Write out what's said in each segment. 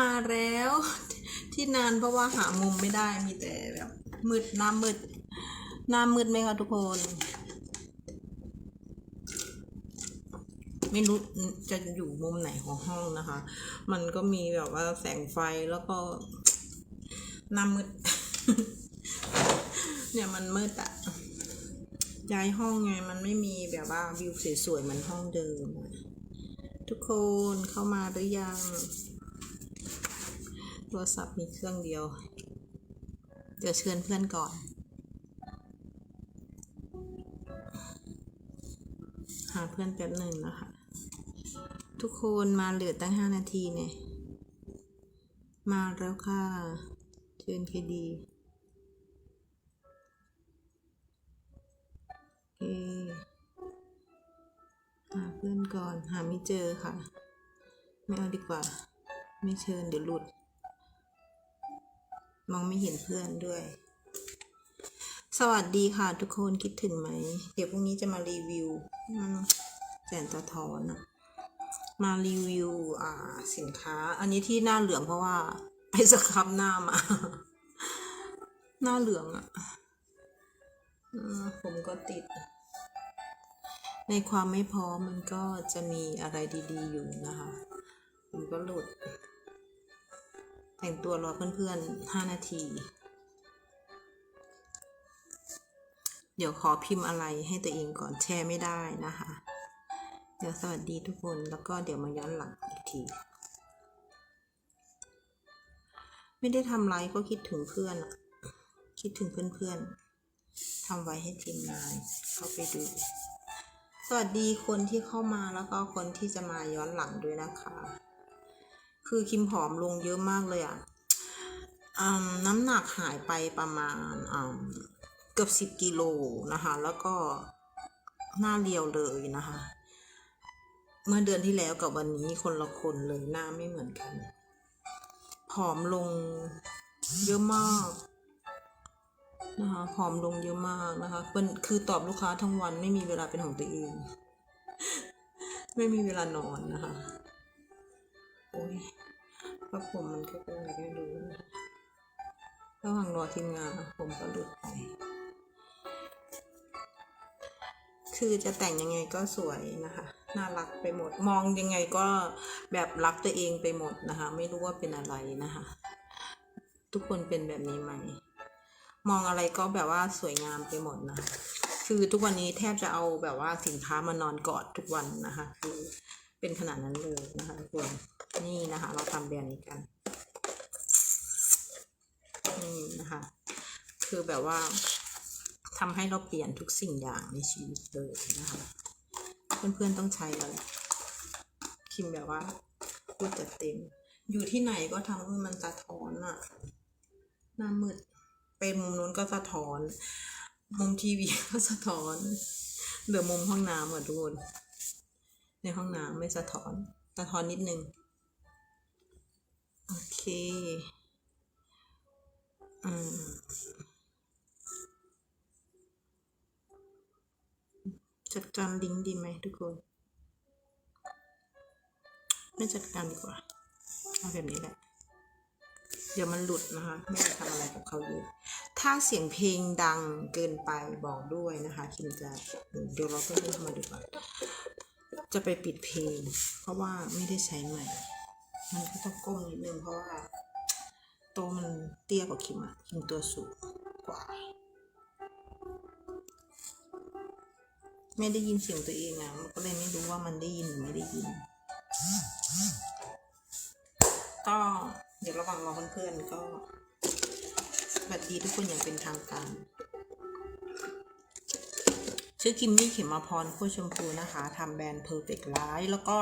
มาแล้ว ที่นานเพราะว่าหามุมไม่ได้มีแต่แบบมืดหน้ามืดหน้ามืดไหมคะทุกคน ไม่รู้จะอยู่มุมไหนของห้องนะคะ มันก็มีแบบว่าแสงไฟแล้วก็หน้ามืด เนี่ยมันมืดอะย้ายห้องไงมันไม่มีแบบว่าวิวสวยๆเหมือนห้องเดิม ทุกคนเข้ามาหรือยัง รศัพท์มีเครื่องเดียว เดี๋ยวเชิญเพื่อนก่อน หาเพื่อนแป๊บหนึ่งนะคะ ทุกคนมาเหลือตั้งห้านาทีเนี่ย มาแล้วค่ะ เชิญเคดีโอเคหาเพื่อนก่อน หาไม่เจอค่ะ ไม่เอาดีกว่า ไม่เชิญเดี๋ยวหลุด มองไม่เห็นเพื่อนด้วย สวัสดีค่ะทุกคนคิดถึงไหม เดี๋ยวพรุ่งนี้จะมารีวิวแสนตะทอนอะมารีวิวอ่าสินค้า อันนี้ที่หน้าเหลืองเพราะว่าไปสครับหน้ามา หน้าเหลืองอะผมก็ติด ในความไม่พร้อมมันก็จะมีอะไรดี ๆ อยู่นะคะผมก็หลุด แต่งตัวรอเพื่อนๆห้านาที เดี๋ยวขอพิมพ์อะไรให้ตัวเองก่อนแชร์ไม่ได้นะคะ เดี๋ยวสวัสดีทุกคนแล้วก็เดี๋ยวมาย้อนหลังอีกที ไม่ได้ทำไรก็คิดถึงเพื่อนอะคิดถึงเพื่อนๆทำไว้ให้ทีมงานเข้าไปดู สวัสดีคนที่เข้ามาแล้วก็คนที่จะมาย้อนหลังด้วยนะคะ คือคิมผอมลงเยอะมากเลยอะ่ะอืมน้ำหนักหายไปประมาณอืมเกือบสิบกิโลนะคะ แล้วก็หน้าเรียวเลยนะคะ เมื่อเดือนที่แล้วกับวันนี้คนละคนเลยหน้าไม่เหมือนกัน ผอมลงเยอะมากนะคะผอมลงเยอะมากนะคะเป็นคือตอบลูกค้าทั้งวันไม่มีเวลาเป็นของตัวเอง ไม่มีเวลานอนนะคะ โอ้ยเพราะผมมันก็เป็นอะไรก็ไม่รู้นะคะระหว่างรอทีมงานผมก็หลุดไป คือจะแต่งยังไงก็สวยนะคะ น่ารักไปหมด มองยังไงก็แบบรักตัวเองไปหมดนะคะ ไม่รู้ว่าเป็นอะไรนะคะ ทุกคนเป็นแบบนี้ไหม มองอะไรก็แบบว่าสวยงามไปหมดนะ คือทุกวันนี้แทบจะเอาแบบว่าสินค้ามานอนกอดทุกวันนะคะ คือ เป็นขนาดนั้นเลยนะคะทุกคนนี่นะคะ เราทำแบรนด์นี้กันนี่นะคะ คือแบบว่าทำให้เราเปลี่ยนทุกสิ่งอย่างในชีวิตเลยนะคะ เพื่อนๆต้องใช้แล้วแหละคิมแบบว่าพูดจัดเต็ม อยู่ที่ไหนก็ทำให้มันสะท้อนอะหน้ามืดไปมุมนู้นก็สะท้อน มุมทีวีก็สะท้อนเหลือมุมห้องน้ำอะทุกคน ในห้องน้ำไม่สะท้อน สะท้อนนิดนึง โอเค อืมจัดการลิงก์ดีไหมทุกคน ไม่จัดการดีกว่าเอาแบบนี้แหละ เดี๋ยวมันหลุดนะคะ ไม่ได้ทำอะไรกับเขาอยู่ถ้าเสียงเพลงดังเกินไปบอกด้วยนะคะคิมจะเดี๋ยวเราเพื่อนๆเข้ามาดีกว่า จะไปปิดเพลง เพราะว่าไม่ได้ใช้ใหม่ มันก็ต้องก้มนิดนึงเพราะว่า โตวมันเตี้ยกว่าคิมอะคิมตัวสูงกว่า ไม่ได้ยินเสียงตัวเองอะมันก็เลยไม่รู้ว่ามันได้ยินหรือไม่ได้ยินก็เดี๋ยวระหว่างรอเพื่อนๆก็สวัสดีทุกคนอย่างเป็นทางการ ชื่อคิมมี่เขมมาพรคู่ชมพูนะคะทำแบรนด์ Perfect Life แล้วก็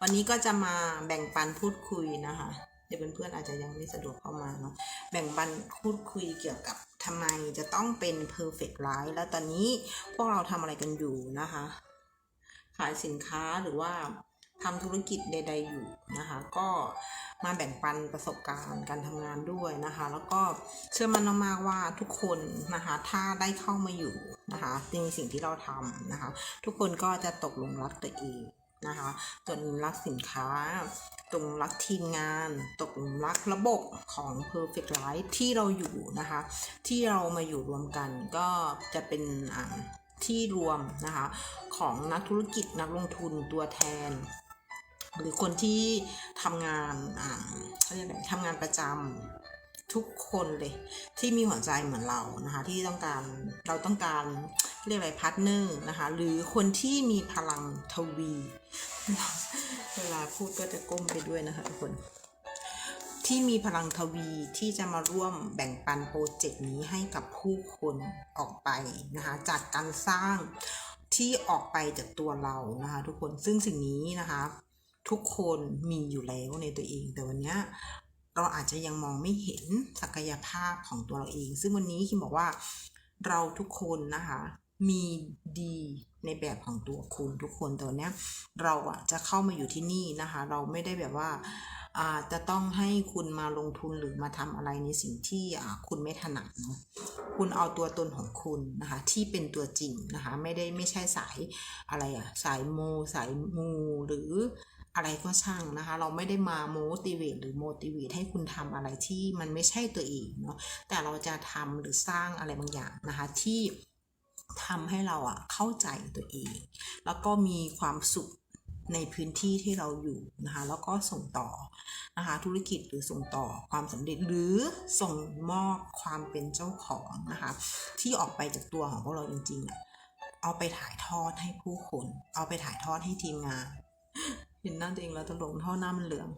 วันนี้ก็จะมาแบ่งปันพูดคุยนะคะ เดี๋ยวเพื่อนๆอาจจะยังไม่สะดวกเข้ามาเนาะแบ่งปันพูดคุยเกี่ยวกับทำไมจะต้องเป็น Perfect Life แล้วตอนนี้พวกเราทำอะไรกันอยู่นะคะ ขายสินค้าหรือว่า ทำธุรกิจใด ๆ อยู่นะคะ ก็มาแบ่งปันประสบการณ์การทำงานด้วยนะคะ แล้วก็เชื่อมั่นมากๆว่าทุกคนนะคะ ถ้าได้เข้ามาอยู่นะคะในสิ่งที่เราทำนะคะ ทุกคนก็จะตกหลุมรักตัวเองนะคะตกหลุมรักสินค้า ตกหลุมรักทีมงาน ตกหลุมรักระบบของ Perfect Life ที่เราอยู่นะคะ ที่เรามาอยู่รวมกันก็จะเป็นที่รวมนะคะของนักธุรกิจนักลงทุนตัวแทน หรือคนที่ทำงานอ่าเขาเรียกอะไรทำงานประจำทุกคนเลย ที่มีหัวใจเหมือนเรานะคะ ที่ต้องการเราต้องการเรียกอะไรพาร์ทเนอร์นะคะ หรือคนที่มีพลังทวี เวลาพูดก็จะก้มไปด้วยนะคะทุกคนที่มีพลังทวีที่จะมาร่วมแบ่งปันโปรเจกต์นี้ให้กับผู้คนออกไปนะคะจากการสร้างที่ออกไปจากตัวเรานะคะทุกคนซึ่งสิ่งนี้นะคะ ทุกคนมีอยู่แล้วในตัวเอง แต่วันนี้เราอาจจะยังมองไม่เห็นศักยภาพของตัวเราเอง ซึ่งวันนี้คิมบอกว่าเราทุกคนนะคะมีดีในแบบของตัวคุณทุกคนต่วันเนี้ยเราอะจะเข้ามาอยู่ที่นี่นะคะ เราไม่ได้แบบว่าอาจะต้องให้คุณมาลงทุนหรือมาทำอะไรในสิ่งที่คุณไม่ถนัดเนาะคุณเอาตัวตนของคุณนะคะที่เป็นตัวจริงนะคะ ไม่ได้ไม่ใช่สายอะไรอะสายโมสายมูหรือ อะไรก็ช่างนะคะ เราไม่ได้มาโมติเวตหรือโมติเวตให้คุณทำอะไรที่มันไม่ใช่ตัวเองเนาะแต่เราจะทำหรือสร้างอะไรบางอย่างนะคะที่ทำให้เราอะเข้าใจตัวเอง แล้วก็มีความสุขในพื้นที่ที่เราอยู่นะคะ แล้วก็ส่งต่อนะคะ ธุรกิจหรือส่งต่อความสำเร็จหรือส่งมอบความเป็นเจ้าของนะคะ ที่ออกไปจากตัวของพวกเราจริงๆเอาไปถ่ายทอดให้ผู้คน เอาไปถ่ายทอดให้ทีมงาน เห็นหน้าตัวเองแล้วตลกท่อหน้ามันเหลือง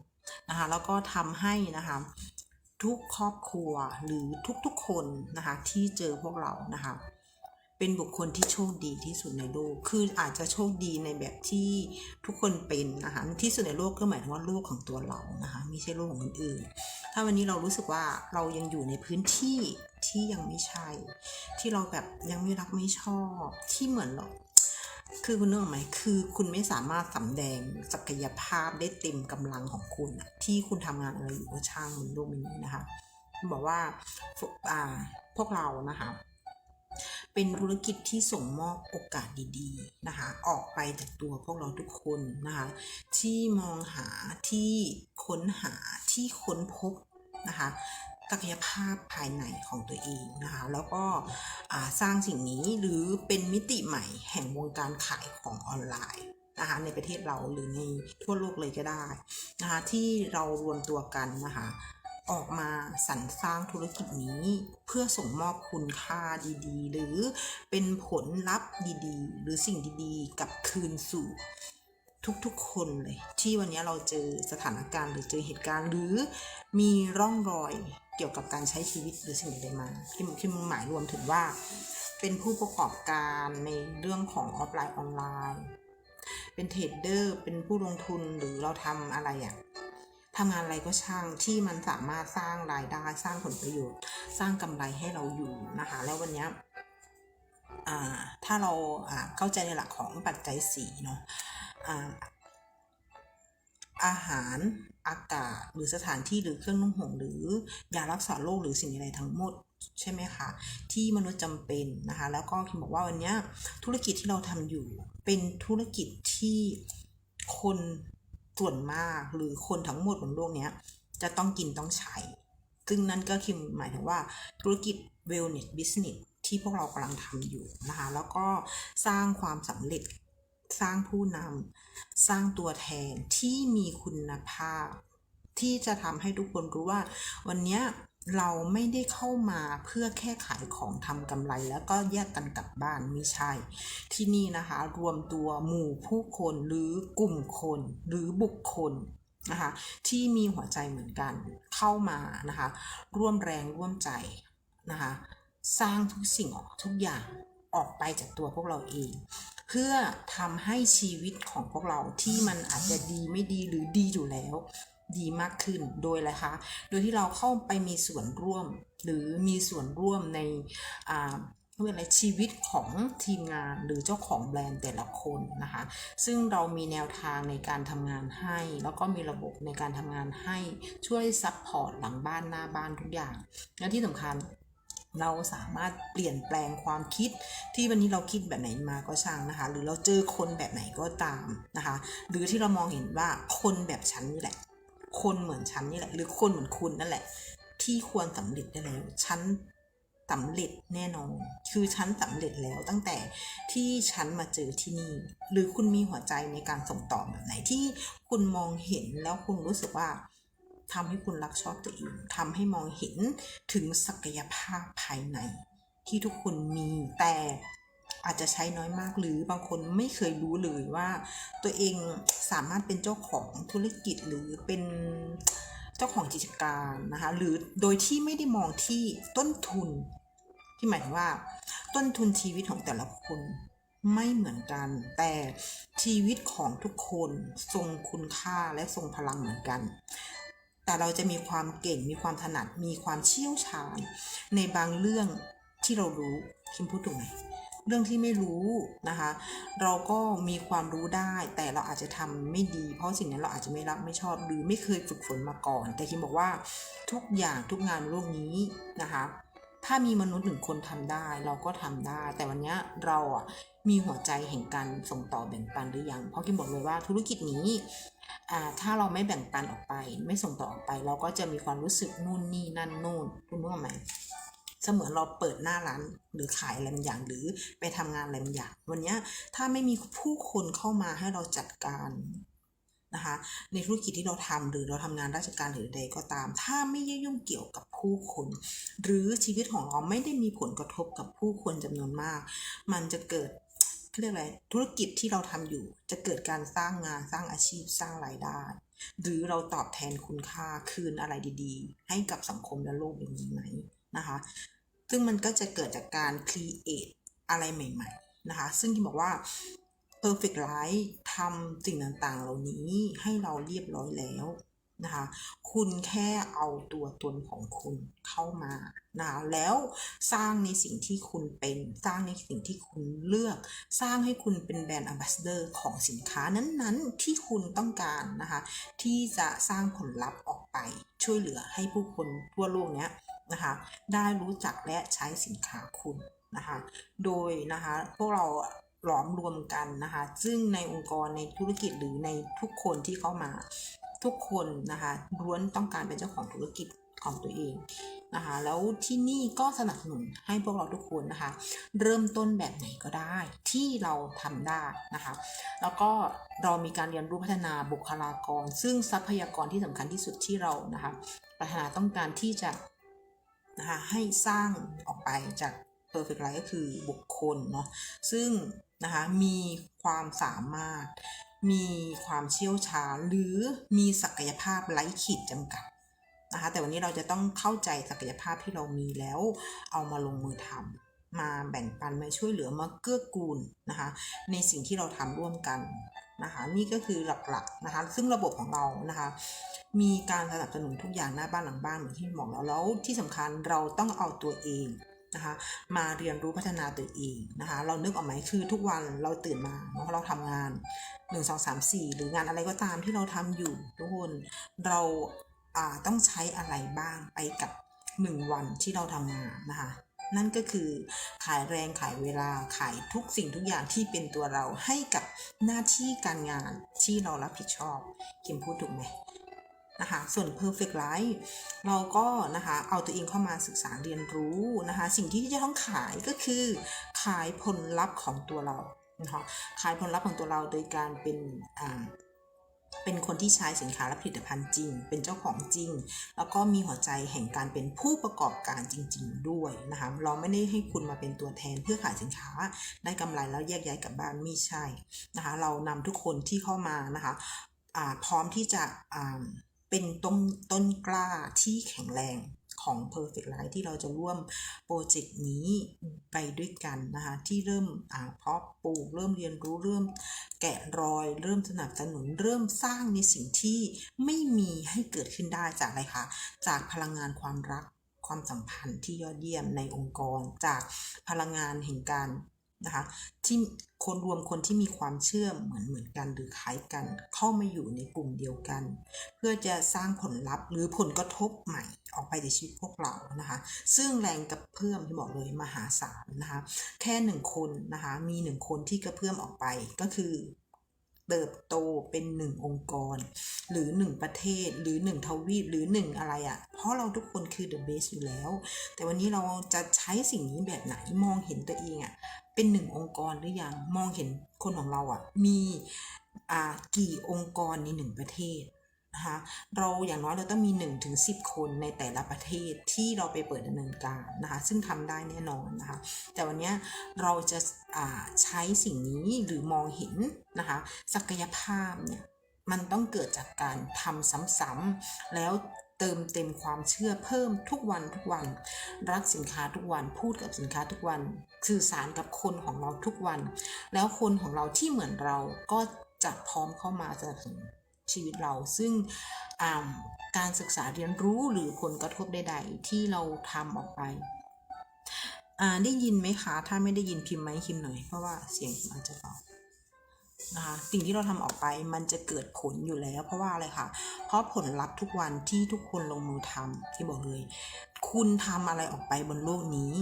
นะคะ แล้วก็ทำให้นะคะทุกครอบครัวหรือทุกๆคนนะคะที่เจอพวกเรานะคะเป็นบุคคลที่โชคดีที่สุดในโลก คืออาจจะโชคดีในแบบที่ทุกคนเป็นนะคะที่สุดในโลกก็หมายถึงว่าโลกของตัวเรานะคะไม่ใช่โลกของคนอื่น ถ้าวันนี้เรารู้สึกว่าเรายังอยู่ในพื้นที่ที่ยังไม่ใช่ ที่เราแบบยังไม่รักไม่ชอบ ที่เหมือนเรา คือคุณนึกออกไหมคือคุณไม่สามารถสำแดงศักยภาพได้เต็มกำลังของคุณที่คุณทำงานอะไรอยู่ก็ช่างบนโลกนี้นะคะบอกว่าพวกอ่าพวกเรานะคะเป็นธุรกิจที่ส่งมอบโอกาสดีๆนะคะออกไปจากตัวพวกเราทุกคนนะคะที่มองหาที่ค้นหาที่ค้นพบนะคะ ศักยภาพภายในของตัวเองนะคะแล้วก็สร้างสิ่งนี้หรือเป็นมิติใหม่แห่งวงการขายของออนไลน์นะคะในประเทศเราหรือในทั่วโลกเลยก็ได้นะคะที่เรารวมตัวกันนะคะออกมาสรรสร้างธุรกิจนี้เพื่อส่งมอบคุณค่าดีๆ หรือเป็นผลลัพธ์ดีๆ หรือสิ่งดีๆ กับคืนสู่ทุกๆคนเลย ที่วันนี้เราเจอสถานการณ์หรือเจอเหตุการณ์หรือมีร่องรอย เกี่ยวกับการใช้ชีวิตหรือสิ่งใดมาที่ที่มึงหมายรวมถึงว่า เป็นผู้ประกอบการในเรื่องของออฟไลน์ออนไลน์ เป็นเทรดเดอร์เป็นผู้ลงทุนหรือเราทำอะไรอะทำงานอะไรก็ช่างที่มันสามารถสร้างรายได้สร้างผลประโยชน์ สร้างกำไรให้เราอยู่นะคะ แล้ววันนี้ถ้าเราอ่าเข้าใจในหลักของปัจจัยสีเนาะ อาหารอากาศหรือสถานที่หรือเครื่องนุ่งห่มหรือยารักษาโรคหรือสิ่งใดทั้งหมดใช่ไหมคะที่มนุษย์จำเป็นนะคะ แล้วก็คิมบอกว่าวันนี้ธุรกิจที่เราทำอยู่เป็นธุรกิจที่คนส่วนมากหรือคนทั้งหมดบนโลกเนี้ยจะต้องกินต้องใช้ ซึ่งนั่นก็คิมหมายถึงว่าธุรกิจ wellness business ที่พวกเรากำลังทำอยู่นะคะ แล้วก็สร้างความสำเร็จ สร้างผู้นำสร้างตัวแทนที่มีคุณภาพ ที่จะทำให้ทุกคนรู้ว่า วันนี้เราไม่ได้เข้ามาเพื่อแค่ขายของทำกำไร แล้วก็แยกกันกลับบ้านไม่ใช่ ที่นี่นะคะ รวมตัวหมู่ผู้คนหรือกลุ่มคนหรือบุคคลนะคะที่มีหัวใจเหมือนกันเข้ามานะคะร่วมแรงร่วมใจนะคะสร้างทุกสิ่งทุกอย่างออกไปจากตัวพวกเราเอง เพื่อทำให้ชีวิตของพวกเราที่มันอาจจะดีไม่ดีหรือดีอยู่แล้วดีมากขึ้นโดยอะไรคะ โดยที่เราเข้าไปมีส่วนร่วม หรือมีส่วนร่วมในอ่าเรื่องอะไรชีวิตของทีมงานหรือเจ้าของแบรนด์แต่ละคนนะคะ ซึ่งเรามีแนวทางในการทำงานให้ แล้วก็มีระบบในการทำงานให้ช่วยซัพพอร์ตหลังบ้านหน้าบ้านทุกอย่าง และที่สำคัญ เราสามารถเปลี่ยนแปลงความคิด ที่วันนี้เราคิดแบบไหนมาก็ช่างนะคะ หรือเราเจอคนแบบไหนก็ตามนะคะ หรือที่เรามองเห็นว่าคนแบบฉันนี่แหละ คนเหมือนฉันนี่แหละ หรือคนเหมือนคุณนั่นแหละ ที่ควรสำเร็จได้แล้วฉันสำเร็จแน่นอน คือฉันสำเร็จแล้วตั้งแต่ที่ฉันมาเจอที่นี่ หรือคุณมีหัวใจในการส่งต่อแบบไหนที่คุณมองเห็นแล้วคุณรู้สึกว่า ทำให้คุณรักชอบตัวเองทำให้มองเห็นถึงศักยภาพภายใน ที่ทุกคนมีแต่อาจจะใช้น้อยมากหรือบางคนไม่เคยรู้เลยว่า ตัวเองสามารถเป็นเจ้าของธุรกิจหรือเป็นเจ้าของกิจการนะคะหรือโดยที่ไม่ได้มองที่ต้นทุน ที่หมายถึงว่า ต้นทุนชีวิตของแต่ละคนไม่เหมือนกัน แต่ชีวิตของทุกคนทรงคุณค่าและทรงพลังเหมือนกัน แต่เราจะมีความเก่งมีความถนัดมีความเชี่ยวชาญ ในบางเรื่องที่เรารู้คิมพูดถูกไหมเรื่องที่ไม่รู้นะคะ เราก็มีความรู้ได้แต่เราอาจจะทำไม่ดี เพราะสิ่งนั้นเราอาจจะไม่รักไม่ชอบหรือไม่เคยฝึกฝนมาก่อน แต่คิมบอกว่าทุกอย่างทุกงานโลกนี้นะคะถ้ามีมนุษย์หนึ่งคนทำได้เราก็ทำได้ แต่วันนี้เราอะมีหัวใจแห่งการส่งต่อแบ่งปันหรือยัง เพราะคิมบอกเลยว่าธุรกิจนี้ ถ้าเราไม่แบ่งปันออกไป ไม่ส่งต่อออกไป เราก็จะมีความรู้สึกนู่นนี่นั่นนู่นคุณรู้ไหมเสมือนเราเปิดหน้าร้านหรือขายอะไรบางอย่างหรือไปทำงานอะไรบางอย่าง วันนี้ถ้าไม่มีผู้คนเข้ามาให้เราจัดการนะคะในธุรกิจที่เราทำหรือเราทำงานราชการหรือใดก็ตาม ถ้าไม่ยุ่งเกี่ยวกับผู้คน หรือชีวิตของเราไม่ได้มีผลกระทบกับผู้คนจำนวนมาก มันจะเกิด เขาเรียกอะไรธุรกิจที่เราทำอยู่ จะเกิดการสร้างงานสร้างอาชีพสร้างรายได้ หรือเราตอบแทนคุณค่าคืนอะไรดีๆ ให้กับสังคมและโลกใบนี้ไหมนะคะ ซึ่งมันก็จะเกิดจากการ create อะไรใหม่ๆนะคะ ซึ่งที่บอกว่า perfect life ทำสิ่งต่างๆ เหล่านี้ให้เราเรียบร้อยแล้ว นะคะคุณแค่เอาตัวตนของคุณเข้ามานะะแล้วสร้างในสิ่งที่คุณเป็น สร้างในสิ่งที่คุณเลือก สร้างให้คุณเป็นแบรนด์ ambassador ของสินค้านั้นๆ ที่คุณต้องการนะคะที่จะสร้างผลลัพธ์ออกไปช่วยเหลือให้ผู้คนทั่วโลกเนี้ยนะคะได้รู้จักและใช้สินค้าคุณนะคะโดยนะคะพวกเราหลอมรวมกันนะคะ ซึ่งในองค์กรในธุรกิจหรือในทุกคนที่เข้ามา ทุกคนนะคะล้วนต้องการเป็นเจ้าของธุรกิจของตัวเองนะคะแล้วที่นี่ก็สนับสนุนให้พวกเราทุกคนนะคะ เริ่มต้นแบบไหนก็ได้ที่เราทำได้นะคะ แล้วก็เรามีการเรียนรู้พัฒนาบุคลากร ซึ่งทรัพยากรที่สำคัญที่สุดที่เรานะคะปรารถนาต้องการที่จะนะคะให้สร้างออกไปจาก perfect life ก็คือบุคคลเนาะซึ่งนะคะมีความสามารถ มีความเชี่ยวชาญหรือมีศักยภาพไร้ขีดจำกัดนะคะแต่วันนี้เราจะต้องเข้าใจศักยภาพที่เรามีแล้ว เอามาลงมือทำมาแบ่งปันมาช่วยเหลือมาเกื้อกูลนะคะในสิ่งที่เราทำร่วมกันนะคะนี่ก็คือหลักๆนะคะซึ่งระบบของเรานะคะมีการสนับสนุนทุกอย่างหน้าบ้านหลังบ้านเหมือนที่บอกแล้วแล้วที่สำคัญเราต้องเอาตัวเอง นะคะมาเรียนรู้พัฒนาตัวเองนะคะเรานึกออกไหมคือทุกวันเราตื่นมาเนาะเราทำงาน 1 2 3 4 หรืองานอะไรก็ตามที่เราทำอยู่ทุกคนเราต้องใช้อะไรบ้างไปกับ 1 วันที่เราทำงานนะคะนั่นก็คือขายแรงขายเวลาขายทุกสิ่งทุกอย่างที่เป็นตัวเราให้กับหน้าที่การงานที่เรารับผิดชอบคิมพูดถูกไหม นะคะส่วน perfect life เราก็นะคะเอาตัวเองเข้ามาศึกษาเรียนรู้นะคะสิ่งที่จะต้องขายก็คือ ขายผลลัพธ์ของตัวเรานะคะขายผลลัพธ์ของตัวเราโดยการเป็นอ่าเป็นคนที่ใช้สินค้าและผลิตภัณฑ์จริง เป็นเจ้าของจริง แล้วก็มีหัวใจแห่งการเป็นผู้ประกอบการจริง ๆ ด้วยนะคะ เราไม่ได้ให้คุณมาเป็นตัวแทนเพื่อขายสินค้า ได้กำไรแล้วแยกย้ายกลับบ้านไม่ใช่นะคะ เรานำทุกคนที่เข้ามานะคะพร้อมที่จะ เป็นต้นต้นกล้าที่แข็งแรงของ Perfect Life ที่เราจะร่วมโปรเจกต์นี้ไปด้วยกันนะคะ ที่เริ่มอ่าเพาะปลูกเริ่มเรียนรู้เริ่มแกะรอย เริ่มสนับสนุน เริ่มสร้างในสิ่งที่ไม่มีให้เกิดขึ้นได้จากอะไรคะจากพลังงานความรักความสัมพันธ์ที่ยอดเยี่ยมในองค์กร จากพลังงานแห่งการ นะคะที่คนรวมคนที่มีความเชื่อเหมือนเหมือนกันหรือคล้ายกัน เข้ามาอยู่ในกลุ่มเดียวกัน เพื่อจะสร้างผลลัพธ์หรือผลกระทบใหม่ออกไปในชีวิตพวกเรานะคะ ซึ่งแรงกระเพื่อมที่บอกเลยมหาศาลนะคะแค่หนึ่งคนนะคะมีหนึ่งคนที่กระเพื่อมออกไปก็คือเติบโตเป็นหนึ่งองค์กร หรือหนึ่งประเทศหรือหนึ่งทวีปหรือหนึ่งอะไรอะ่ะ เพราะเราทุกคนคือ the best อยู่แล้ว แต่วันนี้เราจะใช้สิ่งนี้แบบไหนมองเห็นตัวเองอะ่ะ เป็นหนึ่งองค์กรหรือยังมองเห็นคนของเราอะ่ะมีอ่ากี่องค์กรในหนึ่งประเทศนะคะเราอย่างน้อยเราต้องมี1ถึง10 คนในแต่ละประเทศที่เราไปเปิดดำเนินการนะคะซึ่งทำได้แน่นอนนะคะแต่วันนี้เราจะอ่าใช้สิ่งนี้หรือมองเห็นนะคะศักยภาพเนี่ยมันต้องเกิดจากการทำซ้ำๆแล้ว เติมเต็มความเชื่อเพิ่มทุกวันทุกวัน รักสินค้าทุกวันพูดกับสินค้าทุกวัน สื่อสารกับคนของเราทุกวัน แล้วคนของเราที่เหมือนเราก็จะพร้อมเข้ามาสนับสนุนชีวิตเราซึ่งการศึกษาเรียนรู้หรือผลกระทบใด ๆ ที่เราทำออกไปได้ยินไหมคะ ถ้าไม่ได้ยินพิมพ์ไหมพิมพ์หน่อย เพราะว่าเสียงอาจจะเบา นะคะสิ่งที่เราทำออกไปมันจะเกิดผลอยู่แล้ว เพราะว่าอะไรคะเพราะผลลัพธ์ทุกวันที่ทุกคนลงมือทำที่บอกเลย คุณทำอะไรออกไปบนโลกนี้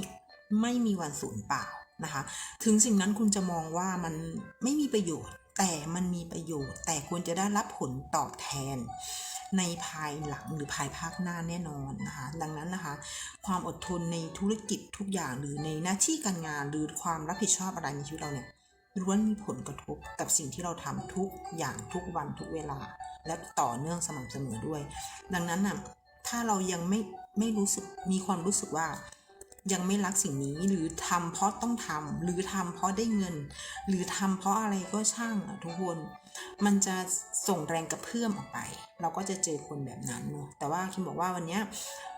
ไม่มีวันสูญเปล่านะคะ ถึงสิ่งนั้นคุณจะมองว่ามันไม่มีประโยชน์ แต่มันมีประโยชน์ แต่ควรจะได้รับผลตอบแทน ในภายหลังหรือภายภาคหน้าแน่นอนนะคะ ดังนั้นนะคะ ความอดทนในธุรกิจทุกอย่างหรือในหน้าที่การงานหรือความรับผิดชอบอะไรในชีวิตเราเนี่ย ล้วนมีผลกระทบกับสิ่งที่เราทำทุกอย่างทุกวันทุกเวลา และต่อเนื่องสม่ำเสมอด้วย ดังนั้นน่ะถ้าเรายังไม่ไม่รู้สึกมีความรู้สึกว่ายังไม่รักสิ่งนี้หรือทำเพราะต้องทำหรือทำเพราะได้เงิน หรือทำเพราะอะไรก็ช่างทุกคน มันจะส่งแรงกระเพื่อมออกไป เราก็จะเจอคนแบบนั้นเนอะแต่ว่าคิมบอกว่าวันนี้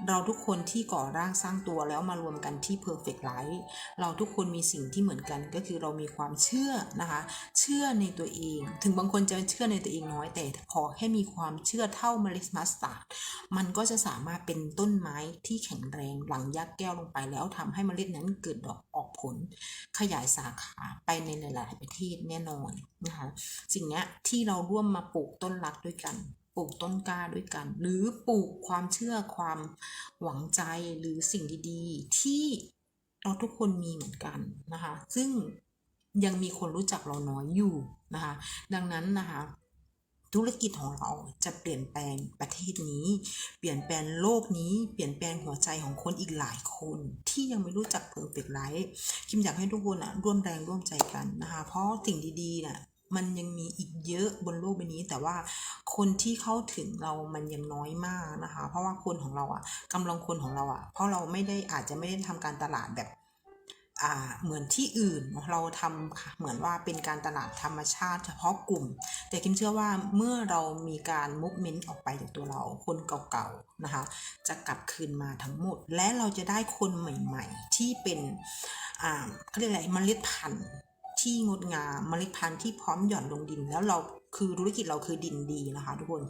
เราทุกคนที่ก่อร่างสร้างตัวแล้วมารวมกันที่ perfect life เราทุกคนมีสิ่งที่เหมือนกันก็คือเรามีความเชื่อนะคะ เชื่อในตัวเอง ถึงบางคนจะเชื่อในตัวเองน้อยแต่พอแค่มีความเชื่อเท่าเมล็ดมัสตาร์ดมันก็จะสามารถเป็นต้นไม้ที่แข็งแรงหลังยักแก้วลงไปแล้วทำให้เมล็ดนั้นเกิดดอกออกผล ขยายสาขาไปในหลาย ๆ ประเทศแน่นอนนะคะสิ่งนี้ที่เราร่วมมาปลูกต้นรักด้วยกัน ปลูกต้นกล้าด้วยกัน หรือปลูกความเชื่อความหวังใจหรือสิ่งดีๆ ที่เราทุกคนมีเหมือนกันนะคะ ซึ่งยังมีคนรู้จักเราน้อยอยู่นะคะ ดังนั้นนะคะธุรกิจของเราจะเปลี่ยนแปลงประเทศนี้ เปลี่ยนแปลงโลกนี้ เปลี่ยนแปลงหัวใจของคนอีกหลายคน ที่ยังไม่รู้จักเพอร์เฟกต์ไลฟ์คิมอยากให้ทุกคนอะร่วมแรงร่วมใจกันนะคะ เพราะสิ่งดีๆน่ะ มันยังมีอีกเยอะบนโลกใบนี้ แต่ว่าคนที่เข้าถึงเรามันยังน้อยมากนะคะ เพราะว่าคนของเราอะกำลังคนของเราอะ เพราะเราไม่ได้อาจจะไม่ได้ทำการตลาดแบบอ่าเหมือนที่อื่นเราทำเหมือนว่าเป็นการตลาดธรรมชาติเฉพาะกลุ่ม แต่คิมเชื่อว่าเมื่อเรามีการมุกเมนต์ออกไปจากตัวเราคนเก่าๆนะคะ จะกลับคืนมาทั้งหมด และเราจะได้คนใหม่ๆ ที่เป็นอ่าเขาเรียกอะไรเมล็ดพันธุ์ ที่งดงามเมล็ดพันธุ์ที่พร้อมหย่อนลงดิน แล้วเราคือธุรกิจเราคือดินดีนะคะ ทุกคน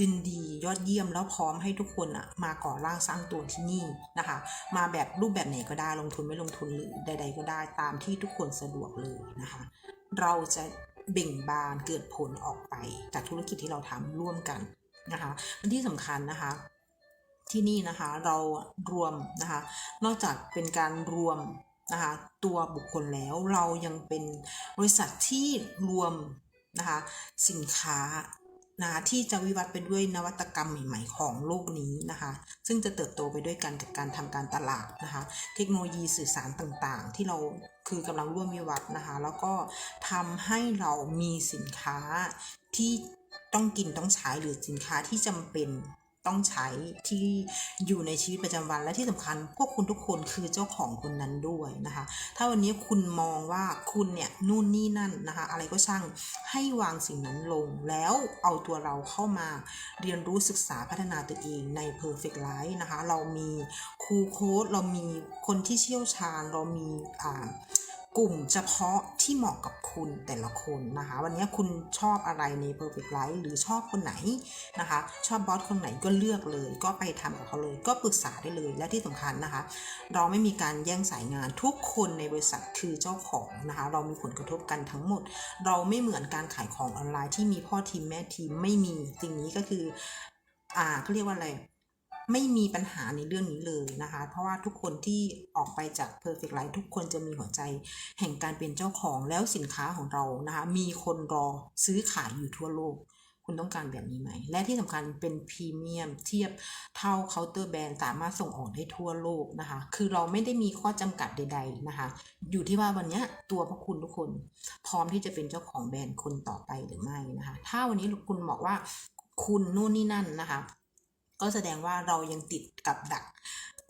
ดินดียอดเยี่ยมแล้วพร้อมให้ทุกคนอะมาก่อร่างสร้างตัวที่นี่นะคะ มาแบบรูปแบบไหนก็ได้ลงทุนไม่ลงทุนหรือใด ๆ ก็ได้ตามที่ทุกคนสะดวกเลยนะคะ เราจะเบ่งบานเกิดผลออกไปจากธุรกิจที่เราทำร่วมกันนะคะอันที่สำคัญนะคะ ที่นี่นะคะเรารวมนะคะ นอกจากเป็นการรวม นะคะตัวบุคคลแล้วเรายังเป็นบริษัทที่รวมนะคะสินค้านะะที่จะวิวัฒน์ไปด้วยนวัตกรรมใหม่ ๆ ของโลกนี้นะคะ ซึ่งจะเติบโตไปด้วยกันกับการทำการตลาดนะคะ เทคโนโลยีสื่อสารต่างๆ ที่เราคือกำลังร่วมวิวัฒน์นะคะ แล้วก็ทำให้เรามีสินค้าที่ต้องกินต้องใช้หรือสินค้าที่จำเป็น ต้องใช้ที่อยู่ในชีวิตประจำวันและที่สำคัญ พวกคุณทุกคนคือเจ้าของคนนั้นด้วยนะคะ ถ้าวันนี้คุณมองว่าคุณเนี่ยนู่นนี่นั่นนะคะ อะไรก็ช่างให้วางสิ่งนั้นลง แล้วเอาตัวเราเข้ามาเรียนรู้ศึกษาพัฒนาตัวเองใน Perfect Life นะคะ เรามีครูโค้ดเรามีคนที่เชี่ยวชาญเรามีอ่า กลุ่มเฉพาะที่เหมาะกับคุณแต่ละคนนะคะ วันนี้คุณชอบอะไรใน Perfect Life หรือชอบคนไหนนะคะ ชอบบอสคนไหนก็เลือกเลย ก็ไปทำกับเขาเลยก็ปรึกษาได้เลยและที่สำคัญนะคะ เราไม่มีการแย่งสายงานทุกคนในบริษัทคือเจ้าของนะคะ เรามีผลกระทบกันทั้งหมด เราไม่เหมือนการขายของออนไลน์ที่มีพ่อทีมแม่ทีมไม่มีสิ่งนี้ก็คืออ่าเขาเรียกว่าอะไร ไม่มีปัญหาในเรื่องนี้เลยนะคะ เพราะว่าทุกคนที่ออกไปจาก Perfect Life ทุกคนจะมีหัวใจแห่งการเป็นเจ้าของแล้วสินค้าของเรานะคะ มีคนรอซื้อขายอยู่ทั่วโลก คุณต้องการแบบนี้ไหม และที่สำคัญเป็นพรีเมียมเทียบเท่าเคาน์เตอร์แบรนด์สามารถส่งออกได้ทั่วโลกนะคะ คือเราไม่ได้มีข้อจำกัดใด ๆนะคะ อยู่ที่ว่าวันนี้ตัวพวกคุณทุกคน พร้อมที่จะเป็นเจ้าของแบรนด์คนต่อไปหรือไม่นะคะ ถ้าวันนี้คุณบอกว่าคุณนู่นนี่นั่นนะคะ ก็แสดงว่าเรายังติดกับดัก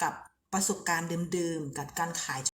กับประสบการณ์เดิมๆ กับการขาย